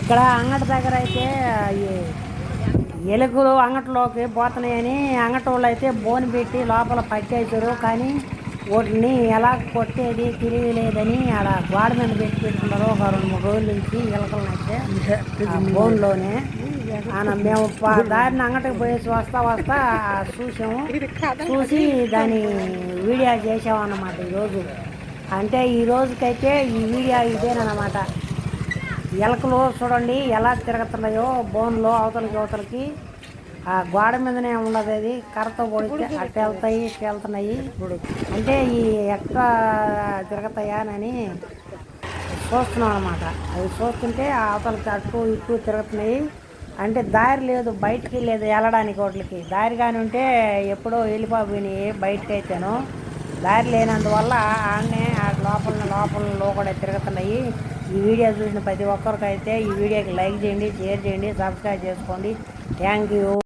ఇక్కడ అంగటి దగ్గర అయితే ఈ ఎలుకలు అంగట్లోకి పోతున్నాయని అంగటి వాళ్ళు అయితే బోన్ పెట్టి లోపల పట్టేశారు. కానీ వాటిని ఎలా కొట్టేది తెలియలేదని ఆడ గోడ మీద పెట్టి పెట్టుకున్నారు. ఒక రెండు మూడు రోజుల నుంచి ఎలకలను అయితే బోన్లోనే. మేము దారిని అంగటికి పోయేసి వస్తా వస్తా చూసాము. చూసి దాని వీడియో చేసామన్నమాట ఈరోజు. అంటే ఈ రోజుకైతే ఈ వీడియో ఇదేనమాట ఎలకలు చూడండి ఎలా తిరుగుతున్నాయో బోన్లో అవతలకి అవతలకి ఆ గోడ మీదనే ఉండదు అది. కర్రతో పొడితే అటు వెళ్తాయి ఇటు వెళ్తున్నాయి అంటే ఈ ఎక్కడ తిరుగుతాయా అని చూస్తున్నాం అనమాట అవి చూస్తుంటే ఆ అవతలకి అటు ఇటు తిరుగుతున్నాయి. అంటే దారి లేదు బయటికి లేదు వెళ్ళడానికి వాటికి దారి కానీ ఉంటే ఎప్పుడో వెళ్ళిపోయినాయి బయటకి అయితేను దారి లేనందువల్ల ఆడనే ఆ లోపల లోపల కూడా తిరుగుతున్నాయి. ఈ వీడియో చూసిన ప్రతి ఒక్కరికైతే ఈ వీడియోకి లైక్ చేయండి షేర్ చేయండి సబ్స్క్రైబ్ చేసుకోండి. Thank you